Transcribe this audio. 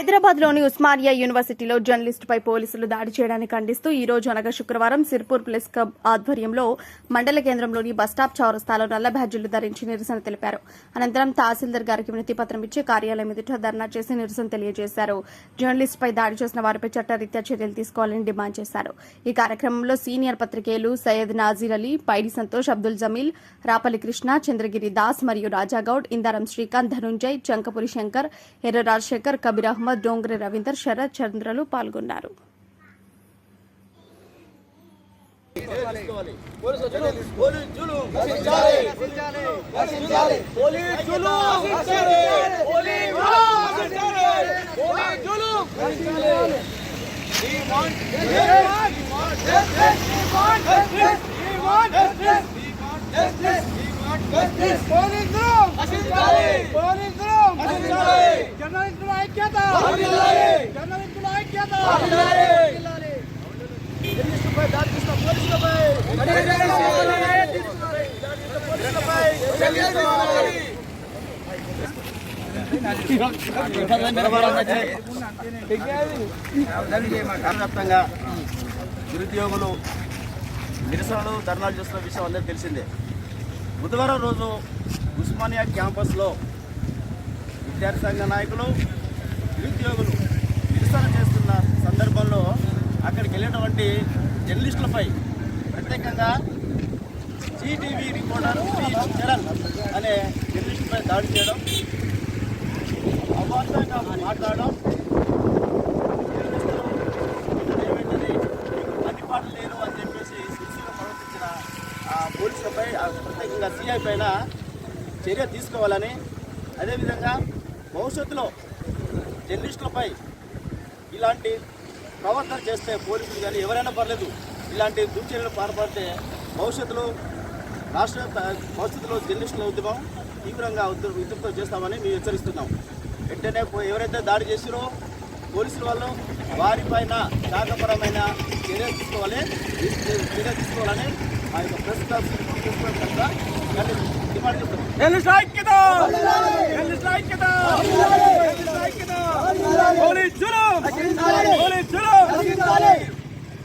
హైదరాబాద్లోని ఉస్మానియా యూనివర్సిటీలో జర్నలిస్టుపై పోలీసులు దాడి చేయడానికి ఖండిస్తూ ఈ రోజు అనగా శుక్రవారం సిర్పూర్ ప్రెస్ క్లబ్ ఆధ్వర్యంలో మండల కేంద్రంలోని బస్టాప్ చౌరస్తాలో నల్ల బ్యాడ్జీలు ధరించి నిరసన తెలిపారు. అనంతరం తహసీల్దార్ గారికి వినతి పత్రం ఇచ్చి కార్యాలయం ఎదుట ధర్నా చేసి నిరసన తెలియజేశారు. జర్నలిస్టుపై దాడి చేసిన వారిపై చట్టరీత్యా చర్యలు తీసుకోవాలని డిమాండ్ చేశారు. ఈ కార్యక్రమంలో సీనియర్ పత్రికేయులు సయ్యద్ నాజీర్ అలీ పైడి సంతోష్ అబ్దుల్ జమీల్ రాపల్లి కృష్ణ చంద్రగిరి దాస్ మరియు రాజాగౌడ్ ఇందారం శ్రీకాంత్ ధనుంజయ్ చంకపురి శంకర్ ఎర్ర రాజశేఖర్ కబీర్ అహ్మద్ డోంగ్రి రవీందర్ శరత్ చంద్రలు పాల్గొన్నారు. జర్నలిస్టుల ఐక్యత జర్నలిస్టుల ఐక్యత జర్నలిస్టుపై దాడి చేసిన పోలీసులపై పోలీసులపై వ్యాప్తంగా నిరుద్యోగులు నిరసనలు ధర్నాలు చేస్తున్న విషయం అందరికీ తెలిసిందే. బుధవారం రోజు ఉస్మానియా క్యాంపస్లో విద్యార్థి సంఘ నాయకులు నిరుద్యోగులు నిరసన చేస్తున్న సందర్భంలో అక్కడికి జర్నలిస్టులపై ప్రత్యేకంగా జీటీవీ రిపోర్టర్ చరణ్ అనే జర్నలిస్టుపై దాడి చేయడం అవాంతంగా మాట్లాడడం అని చెప్పేసి ప్రవర్తించిన ఆ పోలీసులపై ప్రత్యేకంగా సిఐ పైన చర్య తీసుకోవాలని అదేవిధంగా భవిష్యత్తులో జర్నలిస్టులపై ఇలాంటి ప్రవర్తన చేస్తే పోలీసులు కానీ ఎవరైనా పర్లేదు. ఇలాంటి దుర్చర్యలు పాల్పడితే భవిష్యత్తులో రాష్ట్ర భవిష్యత్తులో జర్నలిస్టుల ఉద్యమం తీవ్రంగా ఉద్యమం చేస్తామని మేము హెచ్చరిస్తున్నాం. వెంటనే పో- ఎవరైతే దాడి చేసిరో పోలీసుల వాళ్ళు వారిపైన శాఖపరమైన చర్య తీసుకోవాలి. చర్య తీసుకోవాలని ఆ యొక్క press club press club demand చేస్తున్నాం.